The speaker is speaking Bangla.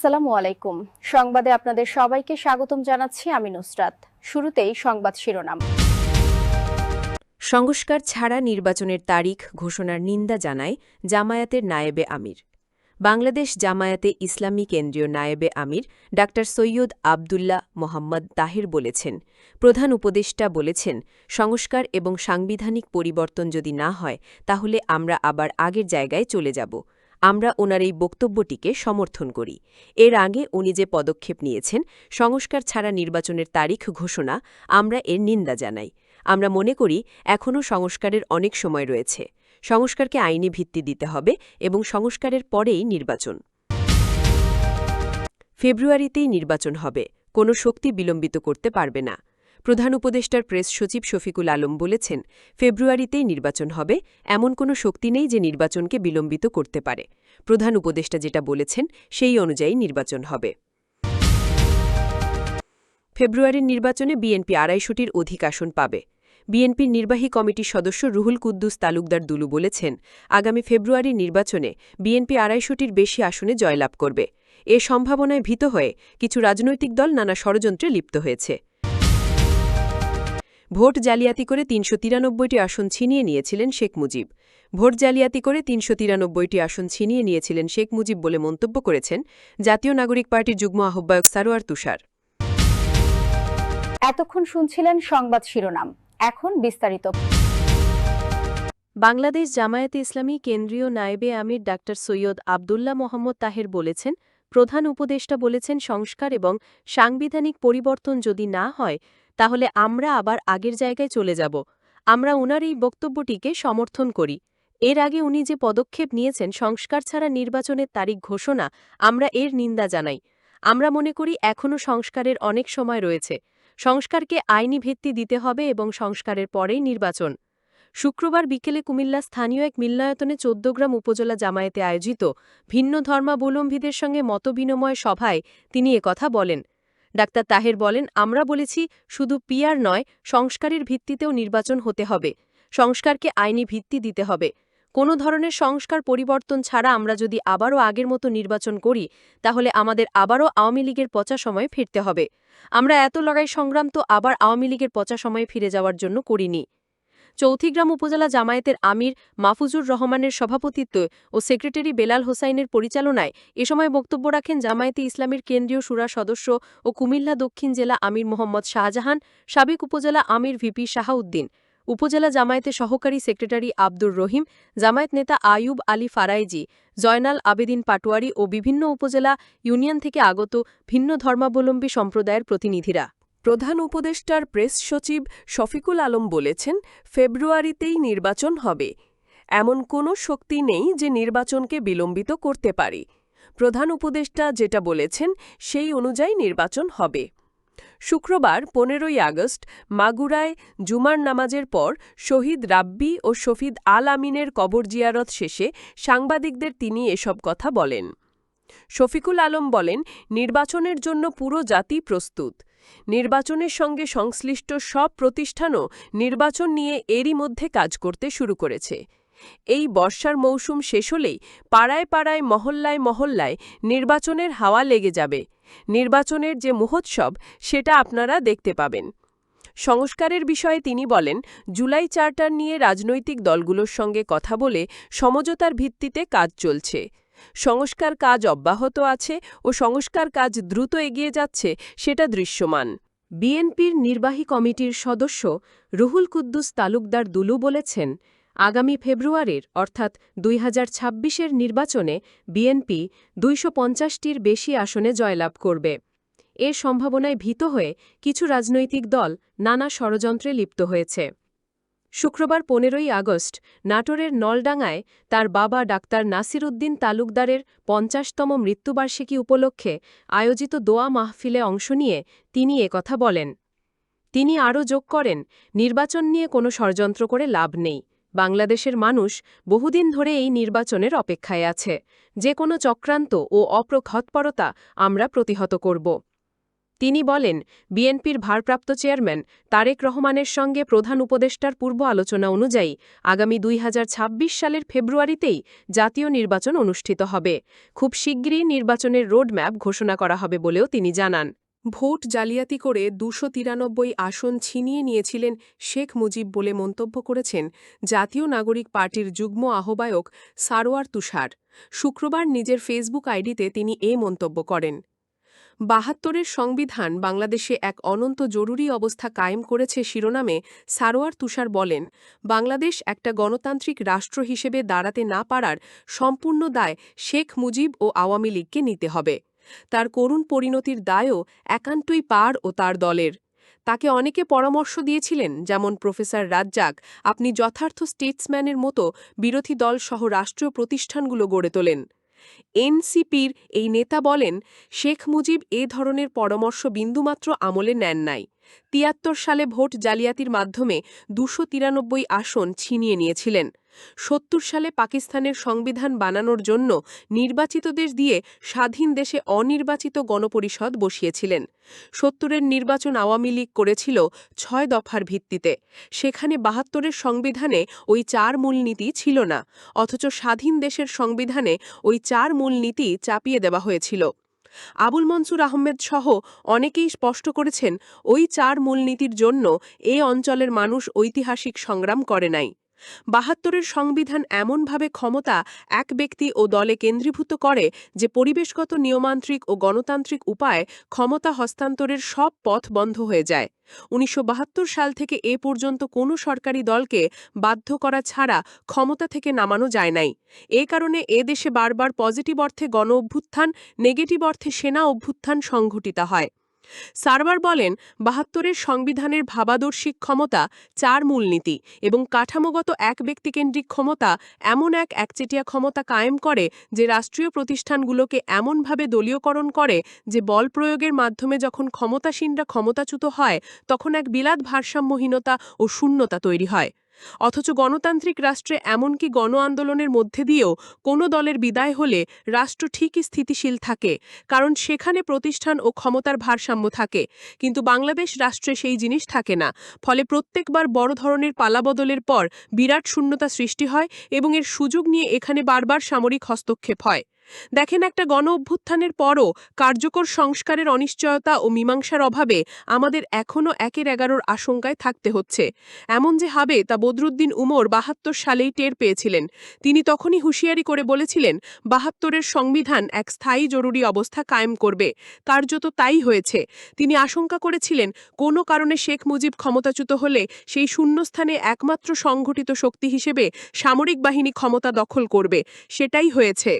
আসসালামু আলাইকুম। সংবাদে আপনাদের সবাইকে স্বাগতম জানাচ্ছি আমি নুসরাত। শুরুতেই সংবাদ শিরোনাম। সংস্কার ছাড়া নির্বাচনের তারিখ ঘোষণার নিন্দা জানায় জামায়াতের নায়েবে আমির। বাংলাদেশ জামায়াতে ইসলামী কেন্দ্রীয় নায়েবে আমির ডা সৈয়দ আবদুল্লাহ মোহাম্মদ তাহির বলেছেন, প্রধান উপদেষ্টা বলেছেন, সংস্কার এবং সাংবিধানিক পরিবর্তন যদি না হয় তাহলে আমরা আবার আগের জায়গায় চলে যাব। আমরা ওনার এই বক্তব্যটিকে সমর্থন করি। এর আগে উনি যে পদক্ষেপ নিয়েছেন, সংস্কার ছাড়া নির্বাচনের তারিখ ঘোষণা আমরা এর নিন্দা জানাই। আমরা মনে করি, এখনও সংস্কারের অনেক সময় রয়েছে। সংস্কারকে আইনি ভিত্তি দিতে হবে এবং সংস্কারের পরেই নির্বাচন। ফেব্রুয়ারিতেই নির্বাচন হবে। কোনো শক্তি বিলম্বিত করতে পারবে না। প্রধান উপদেষ্টার প্রেস সচিব শফিকুল আলম বলেছেন, ফেব্রুয়ারিতেই নির্বাচন হবে, এমন কোনো শক্তি নেই যে নির্বাচনকে বিলম্বিত করতে পারে। প্রধান উপদেষ্টা যেটা বলেছেন, সেই অনুযায়ী নির্বাচন হবে। ফেব্রুয়ারির নির্বাচনে বিএনপি আড়াইশোটির অধিক আসন পাবে। বিএনপির নির্বাহী কমিটির সদস্য রুহুল কুদ্দুস তালুকদার দুলু বলেছেন, আগামী ফেব্রুয়ারির নির্বাচনে বিএনপি আড়াইশোটির বেশি আসনে জয়লাভ করবে। এ সম্ভাবনায় ভীত হয়ে কিছু রাজনৈতিক দল নানা ষড়যন্ত্রে লিপ্ত হয়েছে। ভোট জালিয়াতি করে তিনশো তিরানব্বইটি আসন ছিনিয়ে নিয়েছিলেন শেখ মুজিব। ভোট জালিয়াতি করে তিনশো তিরানব্বইটি আসন ছিনিয়ে নিয়েছিলেন শেখ মুজিব বলে মন্তব্য করেছেন জাতীয় নাগরিক পার্টির যুগ্ম আহ্বায়ক সারোয়ার তুষার। এতক্ষণ শুনছিলেন সংবাদ শিরোনাম। এখন বিস্তারিত। বাংলাদেশ জামায়াতে ইসলামী কেন্দ্রীয় নায়েবে আমির ডা সৈয়দ আবদুল্লাহ মোহাম্মদ তাহের বলেছেন প্রধান উপদেষ্টা বলেছেন সংস্কার এবং সাংবিধানিক পরিবর্তন যদি না হয় তাহলে আমরা আবার আগের জায়গায় চলে যাব। আমরা উনার এই বক্তব্যটিকে সমর্থন করি। এর আগে উনি যে পদক্ষেপ নিয়েছেন, সংস্কার ছাড়া নির্বাচনের তারিখ ঘোষণা, আমরা এর নিন্দা জানাই। আমরা মনে করি এখনও সংস্কারের অনেক সময় রয়েছে। সংস্কারকে আইনি ভিত্তি দিতে হবে এবং সংস্কারের পরেই নির্বাচন। শুক্রবার বিকেলে কুমিল্লা স্থানীয় এক মিল্লায়তনে চোদ্দগ্রাম উপজেলা জামায়াতে আয়োজিত ভিন্ন ধর্মাবলম্বীদের সঙ্গে মতবিনিময় সভায় তিনি একথা বলেন। ডাক্তার তাহের বলেন, আমরা বলেছি শুধু পিয়ার নয়, সংস্কারের ভিত্তিতেও নির্বাচন হতে হবে। সংস্কারকে আইনি ভিত্তি দিতে হবে। কোনো ধরনের সংস্কার পরিবর্তন ছাড়া আমরা যদি আবারও আগের মতো নির্বাচন করি, তাহলে আমাদের আবারও আওয়ামী লীগের পচা সময়ে ফিরতে হবে। আমরা এত লড়াই সংগ্রাম তো আবার আওয়ামী লীগের পচা সময়ে ফিরে যাওয়ার জন্য করিনি। চৌথিগ্রাম উপজেলা জামায়াতের আমির মাহফুজুর রহমানের সভাপতিত্বে ও সেক্রেটারি বেলাল হোসাইনের পরিচালনায় এ সময় বক্তব্য রাখেন জামায়াতে ইসলামের কেন্দ্রীয় সুরা সদস্য ও কুমিল্লা দক্ষিণ জেলা আমির মোহাম্মদ শাহজাহান, সাবেক উপজেলা আমির ভিপি শাহাউদ্দিন, উপজেলা জামায়াতে সহকারী সেক্রেটারি আব্দুর রহিম, জামায়াত নেতা আয়ুব আলী ফারাইজি, জয়নাল আবেদিন পাটোয়ারি ও বিভিন্ন উপজেলা ইউনিয়ন থেকে আগত ভিন্ন ধর্মাবলম্বী সম্প্রদায়ের প্রতিনিধিরা। প্রধান উপদেষ্টার প্রেস সচিব শফিকুল আলম বলেছেন, ফেব্রুয়ারিতেই নির্বাচন হবে। এমন কোনো শক্তি নেই যে নির্বাচনকে বিলম্বিত করতে পারে। প্রধান উপদেষ্টা যেটা বলেছেন, সেই অনুযায়ী নির্বাচন হবে। শুক্রবার, পনেরোই আগস্ট, মাগুরায় জুমার নামাজের পর শহীদ রাব্বি ও শফিদ আল আমিনের কবর জিয়ারত শেষে সাংবাদিকদের তিনি এসব কথা বলেন। শফিকুল আলম বলেন, নির্বাচনের জন্য পুরো জাতি প্রস্তুত। নির্বাচনের সঙ্গে সংশ্লিষ্ট সব প্রতিষ্ঠানও নির্বাচন নিয়ে এরই মধ্যে কাজ করতে শুরু করেছে। এই বর্ষার মৌসুম শেষ হলেই পাড়ায় পাড়ায়, মহল্লায় মহল্লায় নির্বাচনের হাওয়া লেগে যাবে। নির্বাচনের যে মহোৎসব, সেটা আপনারা দেখতে পাবেন। সংস্কারের বিষয়ে তিনি বলেন, জুলাই চার্টার নিয়ে রাজনৈতিক দলগুলোর সঙ্গে কথা বলে সমঝোতার ভিত্তিতে কাজ চলছে। সংস্কার কাজ অব্যাহত আছে ও সংস্কার কাজ দ্রুত এগিয়ে যাচ্ছে, সেটা দৃশ্যমান। বিএনপির নির্বাহী কমিটির সদস্য রুহুল কুদ্দুস তালুকদার দুলু বলেছেন, আগামী ফেব্রুয়ারির অর্থাৎ দুই ছাব্বিশের নির্বাচনে বিএনপি দুইশো পঞ্চাশটির বেশি আসনে জয়লাভ করবে। এ সম্ভাবনায় ভীত হয়ে কিছু রাজনৈতিক দল নানা ষড়যন্ত্রে লিপ্ত হয়েছে। শুক্রবার পনেরোই আগস্ট, নাটোরের নলডাঙ্গায় তার বাবা ডাক্তার নাসির উদ্দিন তালুকদারের পঞ্চাশতম মৃত্যুবার্ষিকী উপলক্ষে আয়োজিত দোয়া মাহফিলে অংশ নিয়ে তিনি একথা বলেন। তিনি আরও যোগ করেন, নির্বাচন নিয়ে কোনো ষড়যন্ত্র করে লাভ নেই। বাংলাদেশের মানুষ বহুদিন ধরে এই নির্বাচনের অপেক্ষায় আছে। যে কোনো চক্রান্ত ও অপ্রঘৎপরতা আমরা প্রতিহত করব। তিনি বলেন, বিএনপির ভারপ্রাপ্ত চেয়ারম্যান তারেক রহমানের সঙ্গে প্রধান উপদেষ্টার পূর্ব আলোচনা অনুযায়ী আগামী দুই হাজার ছাব্বিশ সালের ফেব্রুয়ারিতেই জাতীয় নির্বাচন অনুষ্ঠিত হবে। খুব শিগগিরই নির্বাচনের রোডম্যাপ ঘোষণা করা হবে বলেও তিনি জানান। ভোট জালিয়াতি করে দুশো তিরানব্বই আসন ছিনিয়ে নিয়েছিলেন শেখ মুজিব বলে মন্তব্য করেছেন জাতীয় নাগরিক পার্টির যুগ্ম আহ্বায়ক সারোয়ার তুষার। শুক্রবার নিজের ফেসবুক আইডিতে তিনি এ মন্তব্য করেন। বাহাত্তরের সংবিধান বাংলাদেশে এক অনন্ত জরুরি অবস্থা কায়েম করেছে শিরোনামে সারোয়ার তুষার বলেন, বাংলাদেশ একটা গণতান্ত্রিক রাষ্ট্র হিসেবে দাঁড়াতে না পারার সম্পূর্ণ দায় শেখ মুজিব ও আওয়ামী লীগকে নিতে হবে। তার করুণ পরিণতির দায়ও একান্তই পার ও তার দলের। তাকে অনেকে পরামর্শ দিয়েছিলেন, যেমন প্রফেসর রাজ্জাক, আপনি যথার্থ স্টেটসম্যানের মতো বিরোধী দল সহ রাষ্ট্রীয় প্রতিষ্ঠানগুলো গড়ে তোলেন। এনসিপির এই নেতা বলেন শেখ মুজিব এ ধরনের পরামর্শ বিন্দুমাত্র আমলে নেন নাই। তিয়াত্তর সালে ভোট জালিয়াতির মাধ্যমে দুশো আসন ছিনিয়ে নিয়েছিলেন। সত্তর সালে পাকিস্তানের সংবিধান বানানোর জন্য নির্বাচিতদের দিয়ে স্বাধীন দেশে অনির্বাচিত গণপরিষদ বসিয়েছিলেন। সত্তরের নির্বাচন আওয়ামী লীগ করেছিল ছয় দফার ভিত্তিতে। সেখানে বাহাত্তরের সংবিধানে ওই চার মূলনীতি ছিল না, অথচ স্বাধীন দেশের সংবিধানে ওই চার মূলনীতি চাপিয়ে দেওয়া হয়েছিল। আবুল মনসুর আহমেদ সহ অনেকেই স্পষ্ট করেছেন, ওই চার মূলনীতির জন্য এ অঞ্চলের মানুষ ঐতিহাসিক সংগ্রাম করে নাই। বাহাত্তরের সংবিধান এমনভাবে ক্ষমতা এক ব্যক্তি ও দলে কেন্দ্রীভূত করে যে পরিবেশগত, নিয়মান্ত্রিক ও গণতান্ত্রিক উপায়ে ক্ষমতা হস্তান্তরের সব পথ বন্ধ হয়ে যায়। উনিশশো বাহাত্তর সাল থেকে এ পর্যন্ত কোনো সরকারি দলকে বাধ্য করা ছাড়া ক্ষমতা থেকে নামানো যায় নাই। এ কারণে এ দেশে বারবার পজিটিভ অর্থে গণ অভ্যুত্থান নেগেটিভ অর্থে সেনা অভ্যুত্থান সংঘটিত হয়। সারবার বলেন, বাহাত্তরের সংবিধানের ভাবাদর্শিক ক্ষমতা চার মূলনীতি এবং কাঠামোগত এক ব্যক্তিকেন্দ্রিক ক্ষমতা এমন এক একচেটিয়া ক্ষমতা কায়েম করে যে রাষ্ট্রীয় প্রতিষ্ঠানগুলোকে এমনভাবে দলীয়করণ করে যে বল প্রয়োগের মাধ্যমে যখন ক্ষমতাসীনরা ক্ষমতাচ্যুত হয়, তখন এক বিলাত ভারসাম্যহীনতা ও শূন্যতা তৈরি হয়। অথচ গণতান্ত্রিক রাষ্ট্রে এমনকি গণ আন্দোলনের মধ্যে দিয়েও কোনো দলের বিদায় হলে রাষ্ট্র ঠিকই স্থিতিশীল থাকে, কারণ সেখানে প্রতিষ্ঠান ও ক্ষমতার ভারসাম্য থাকে। কিন্তু বাংলাদেশ রাষ্ট্রে সেই জিনিস থাকে না। ফলে প্রত্যেকবার বড় ধরনের পালাবদলের পর বিরাট শূন্যতা সৃষ্টি হয় এবং এর সুযোগ নিয়ে এখানে বারবার সামরিক হস্তক্ষেপ হয়। দেখেন একটা গণ অভ্যুত্থানের পরও কার্যকর সংস্কারের অনিশ্চয়তা ও মীমাংসার অভাবে আমাদের এখনও একের এগারোর আশঙ্কায় থাকতে হচ্ছে। এমন যে হবে তা বদরুদ্দিন উমর বাহাত্তর সালেই টের পেয়েছিলেন। তিনি তখনই হুঁশিয়ারি করে বলেছিলেন, বাহাত্তরের সংবিধান এক স্থায়ী জরুরি অবস্থা কায়েম করবে। কার্যত তাই হয়েছে। তিনি আশঙ্কা করেছিলেন, কোনো কারণে শেখ মুজিব ক্ষমতাচ্যুত হলে সেই শূন্যস্থানে একমাত্র সংঘটিত শক্তি হিসেবে সামরিক বাহিনী ক্ষমতা দখল করবে। সেটাই হয়েছে।